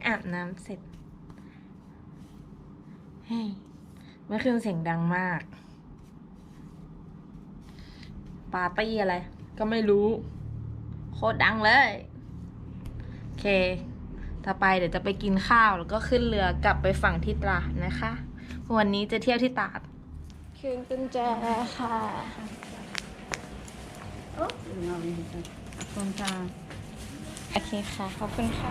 เพิ่งอาบน้ำเสร็จเฮ้ยเมื่อคืนเสียงดังมาก ปาร์ตี้อะไร ก็ไม่รู้ โคตรดังเลย โอเค ต่อไปเดี๋ยวจะไปกินข้าวแล้วก็ขึ้นเรือกลับไปฝั่งที่ตราดนะคะ วันนี้จะเที่ยวที่ตราด คืนกุญแจค่ะขอบคุณค่ะโอเคค่ะ ขอบคุณค่ะ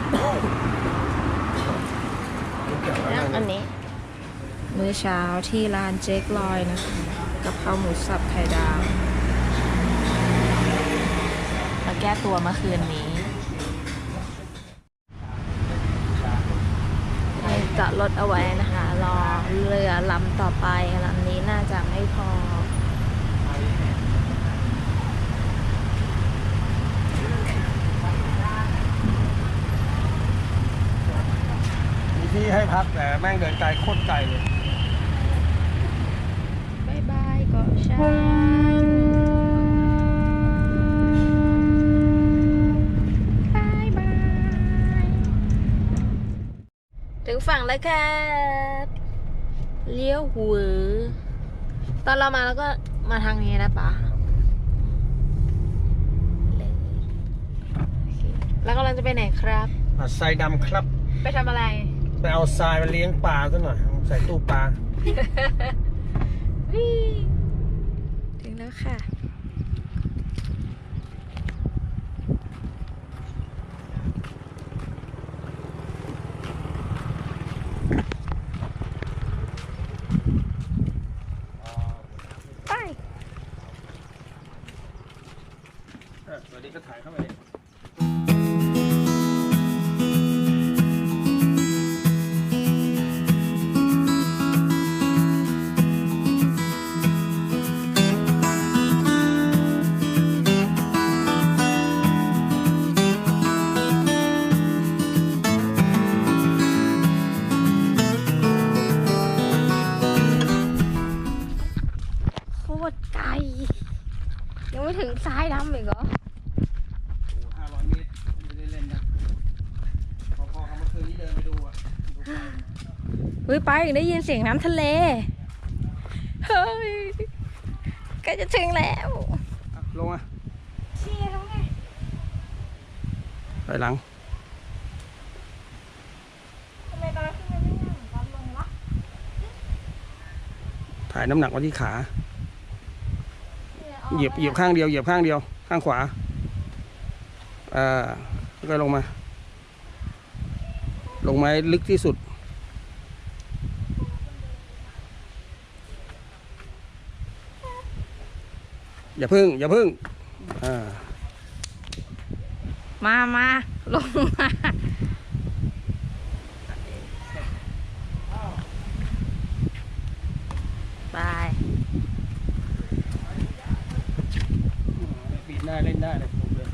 แล้ว อันนี้ มื้อเช้าที่ร้านเจ๊กลอยนะคะกะเพราหมูสับไข่ดาว มาแก้ตัวเมื่อคืนนี้ให้จอดรถเอาไว้นะคะ รอเรือลำต่อไปลำนี้น่าจะไม่พอ มี ที่ให้พักแต่แม่งเดินไกลโคตรไกลเลยบายบายเกาะช้างบายบาย ถึงฝั่งแล้วครับเลี้ยวหัวตอนเรามาแล้วก็มาทางนี้นะป๊าเลยโอเคแล้วกำลังจะไปไหนครับ หาดทรายดำครับ ไปทำอะไร ไปเอาทรายมาเลี้ยงปลาซะหน่อยใส่ตู้ปลาวิ่งถึงแล้วค่ะ ไปเออสวัสดีก็ถ่ายเข้าไปดิ คตรไกล ยังไม่ถึงซ้ายดำอีกเหรอโอ้ห้าร้อยเมตรไม่ได้เล่นนะพอๆกับเมื่อคืนนี้เดินไปดูอะดูปลาเฮ้ยไปได้ยินเสียงน้ำทะเล เฮ้ยใกล้จะถึงแล้วอะลงอะเชียร์แล้วไงไปหลัง ทำไมตอนขึ้นไปไม่นั่งตอนลงวะถ่ายน้ำหนักไว้ที่ขา เหยียบเหยียบข้างเดียวเหยียบข้างเดียว ข้างขวาอ่าแล้วก็ลงมา ลงมาลึกที่สุด อย่าพึ่ง อย่าพึ่งอ่ามามาลงมาไป ปีน ได้เล่นได้เลยผมเลย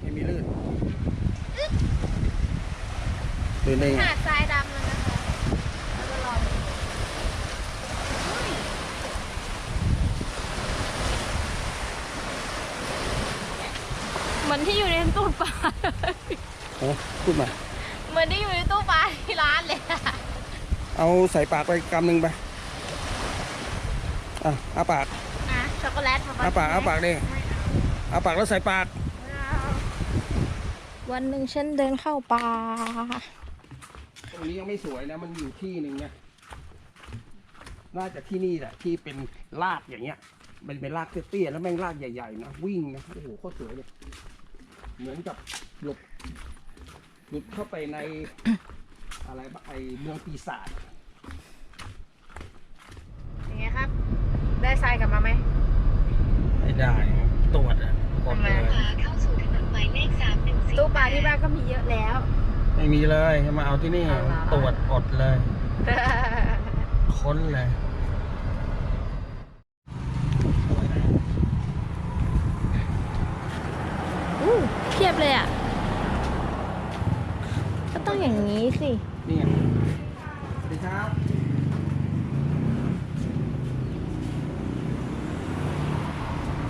ไม่มีลื่นลื่นได้ไงหาดทรายดำแล้วนะคะเราจะลองเหมือนที่อยู่ในตู้ปลา โอ้พูดมา เหมือนที่อยู่ในตู้ปลาที่ร้านเลยอะ เอาใส่ปากไปกำหนึ่งไป อะอาปาก อะช็อกโกแลตอาปากอาปากดิอาปากแล้วใส่ปาก วันหนึ่งฉันเดินเข้าป่า ตรงนี้ยังไม่สวยนะ มันอยู่ที่หนึ่งนะน่าจะที่นี่แหละที่เป็นลาดอย่างเงี้ย มันเป็นลากเตี้ยๆแล้วแม่งลากใหญ่ๆนะวิ่งนะโอ้โหโคตรสวยเลยเหมือนกับหลบหลุดเข้าไปใน อะไรบะไอเมืองปีศาจอย่างเงี้ยครับ ได้ทรายกลับมาไหม ไม่ได้ตรวจอะกดเลยเข้าสู่ถนนหมายเลขสามหนึ่งสี่ตู้ปลาที่บ้านก็มีเยอะแล้ว ไม่มีเลยมาเอาที่นี่เอาเหรอ ตรวจอดเลย ค้นเลย อู้เพียบเลยอะ ก็ต้องอย่างนี้สิ นี่ไงดีครับ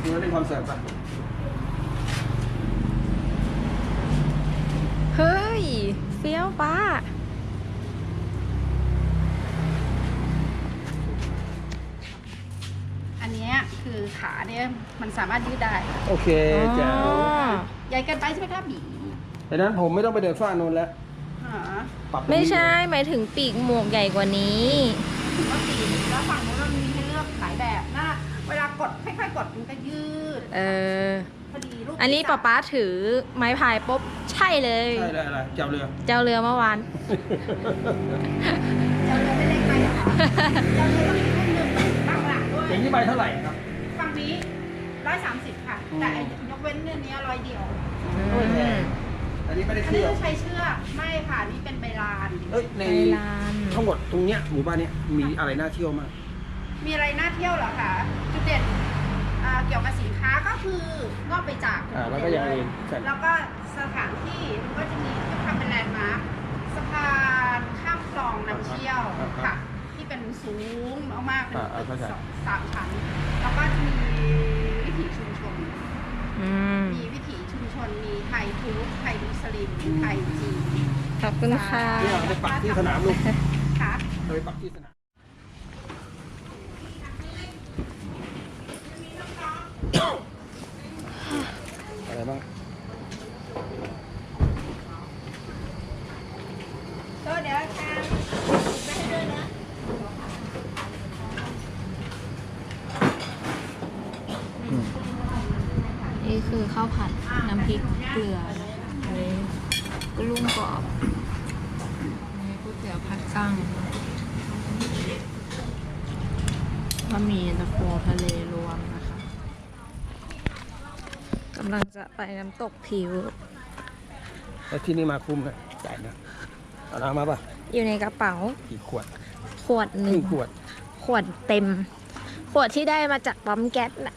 นี่เราเล่นคอนเสิร์ตป่ะเฮ้ยเฟี้ยวป้า อันเนี้ยคือขาเนี่ยมันสามารถยืดได้โอเคแจ๋วอ๋อใหญ่เกินไปใช่ไหมคะบีดังนั้นผมไม่ต้องไปเดินฝ้าโนนแล้วอ่า ปรับตรงนี้ไม่ใช่หมายถึงปีกหมวกใหญ่กว่านี้ถือว่าบีแล้วฝั่งนู้นมันมีให้เลือกหลายแบบนะเวลากดค่อยๆกดมันก็ยืดเออ พอดีลูกอันนี้ป๊าป๊าถือไม้พายปุ๊บใช่เลย ใช่เลยอะไรเจ้าเรือ เจ้าเรือเมื่อวาน เจ้าเรือไม่เล็กไปเหรอคะเจ้าเรือต้องมีรุ่นหนึ่งตั้งหลังด้วยอย่างนี้ใบเท่าไหร่ครับฝั่งนี้ร้อยสามสิบค่ะ แต่ไอ้ยกเว้นเนี่ยเนี้ร้อยเดียวโอเค อันนี้ไม่ได้อันเที่นี้ยวต้องใช้เชือกไม่ค่ะนี่เป็นใบลาน เอ้ยในไทยลาน ทั้งหมดตรงเนี้ยหมู่บ้านเนี้ยมีอะไรน่าเที่ยวมาก มีอะไรน่าเที่ยวเหรอคะจุดเด่นอ่าเกี่ยวกับสินค้าก็คือนอกไปจากอ่าแล้วก็อย่างอื่นใช่ แล้วก็สถานที่มันก็จะมีที่ทำเป็นแลนด์มาร์คสะพานข้ามคลองนำเที่ยวค่ะ ที่เป็นสูงมากๆเป็นตึกสองสามชั้น แล้วก็จะมีวิถีชุมชน อืม มีวิถี ชุมชนมีไทยพุทธไทยมุสลิมไทยจีนขอบคุณค่ะนี่เราไปปักที่สนามลูกค่ะเราไปปักที่สนาม อะไรบ้าง ก็เดี๋ยวทางไม่ให้ด้วยนะ นี่คือข้าวผัดน้ำ พริกเกลืออันนี้กลุ้งกรอบอันนี้ก๋วยเตี๋ยวผัดกั้งบะหมี่เย็นตาโฟทะเลรวมนะคะกำลังจะไปน้ำตกผิว แล้วที่นี่มาคุ้มนะจ่ายนะเอาน้ำมาป่ะ อยู่ในกระเป๋า กี่ขวด ขวดหคนึ่รึ่งงขวด ขวดเต็ม ขวดที่ได้มาจากปั๊มแก๊สน่ะ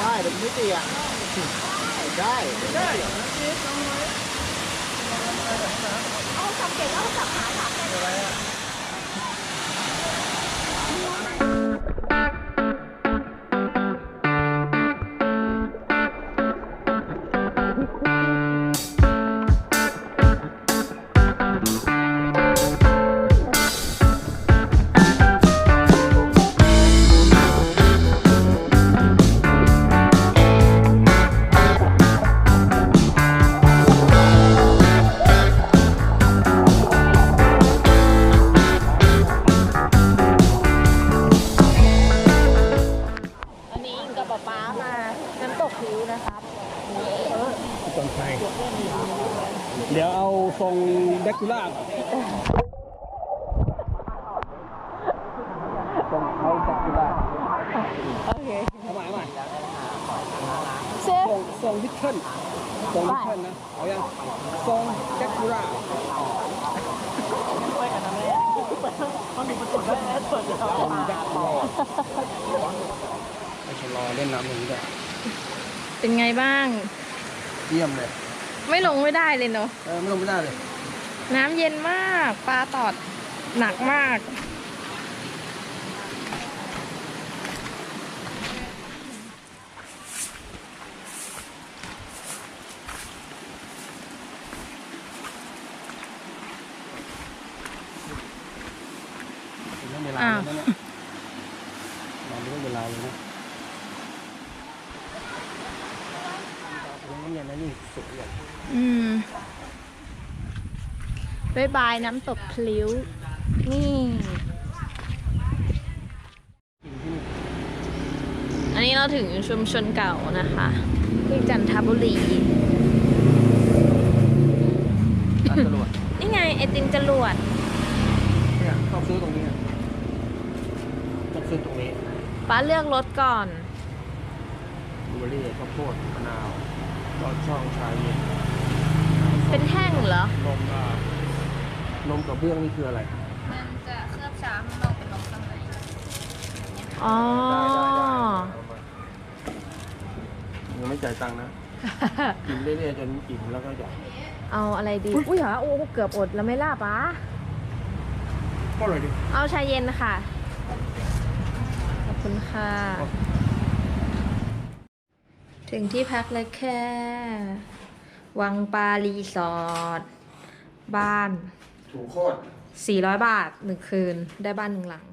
ได้เป็นมิติอะได้ได้อัน ทรงวิทเทิลนะ เอายังทรงแดกคูล่าทรงแดกคูล่าไปชะลอเล่นน้ำอย่างนี้ด้วยเป็นไงบ้าง เยี่ยมเลย ไม่ลงไม่ได้เลยเนาะเออไม่ลงไม่ได้เลย น้ำเย็นมาก ปลาตอดหนักมาก รื่องเวลาอ้าวแล้วนะเราเรื่องเวลาเลยนะเรื่องเย็นนะนี่สวยอย่างอืมบายบายน้ำตกพลิ้ว นี่กินที่นี่อันนี้เราถึงชุมชนเก่านะคะที่จันทบุรีร้านจรวดนี่ไงไอติมจรวดเนี่ยต้องซื้อตรงนี้ อะต้องซื้อตรงนี้ป้าเลือกรถก่อนบลูเบอร์รี่ข้าวโพดมะนาวตอนช่องชาเย็นเป็นแท่งเหรอนมอ่านมกับเบื้องนี่คืออะไร มันจะเคลือบช้ำลงเป็นนมข้างในอ๋อ ได้ได้ได้เอามายังไม่จ่ายตังค์นะกินเรื่อยๆจนอิ่มแล้วก็อยากเอาอะไรดี อุ้ยเหรอโอ้เกือบอดแล้วไม่ล่ะป้าก็เลยดิเอาชาเย็นค่ะขอบ คุณค่ะ ถึงที่พักเลยแค่วังปารีสอร์ทบ้าน ถูโคตร 400 บาทหนึ่งคืนได้บ้านหนึ่งหลัง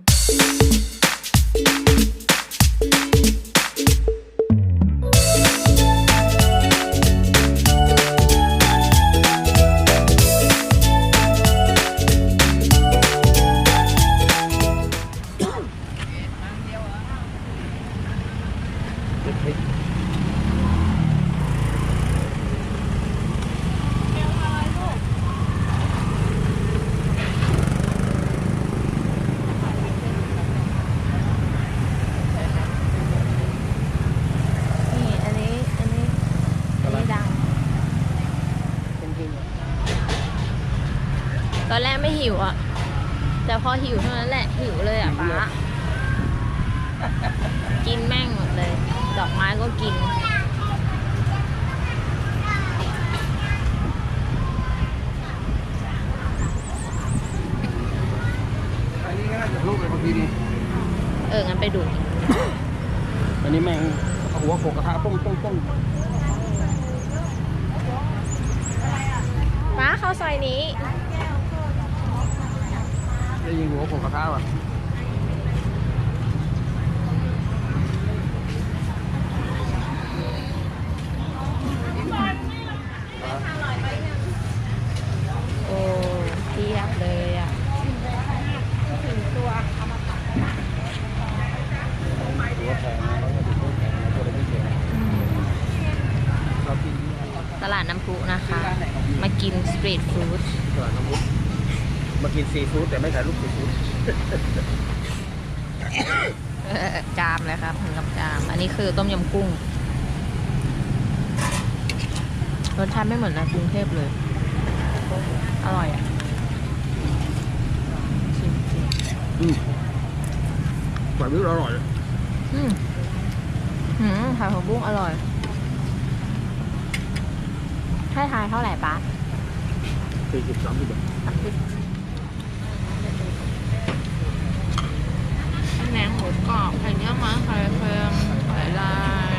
หิวอะ แต่พอหิวเท่านั้นแหละหิวเลยอะป้า กินแม่งหมดเลย ดอกไม้ก็กิน อันนี้ก็น่าจะลูกเลยบางทีดีเอองั้นไปดูอันนี้แมงหัวโขกกระทะต้มต้มต้ม ป้าเข้าซอยนี้ ได้ยิง หัวโขกกระทะว่ะโอ้เทียบเลยอะหัวแพงนะแล้วก็ดูแพงนะตัวเล็กไม่แพงเรากินตลาดน้ำพุนะคะ มากินสตรีทฟู้ดตลาดน้ำมุก มากินซีฟู้ดแต่ไม่ถ่ายรูปซีฟู้ดเออจามเลยครับถึงกับจาม อันนี้คือต้มยำกุ้ง รสชาติไม่เหมือนในกรุงเทพเลย อร่อยอะชิมชิมอืมแบบนี้อร่อยอืมหืมไข่ของบุ้งอร่อย ให้ทายเท่าไหร่ปะสี่สิบสามสิบบาท สามสิบแหนงหมูก รอบไข่เนื้อม้าไข่เค็มไข่ลาย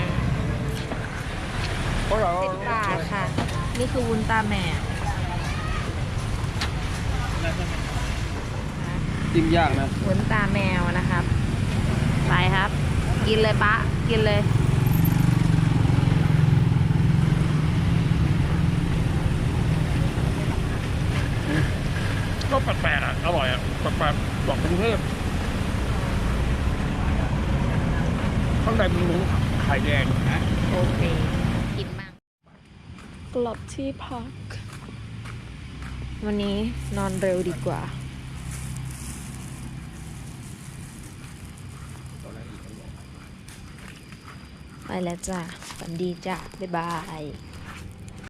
เพราะเราสิบบาทค่ะ นี่คือวุ้นตาแม่จิ้มยากนะวุ้นตาแมวนะครับ ไปครับ กินเลยปะกินเลยก็แปลกๆอะ อร่อยอะ แปลกๆบอกกรุงเทพ ข้างในมันมูไข่แดงนะโอเค กินบ้างกลับที่พัก วันนี้นอนเร็วดีกว่าไปแล้วจ้ะฝันดีจ้ะ บ๊ายบาย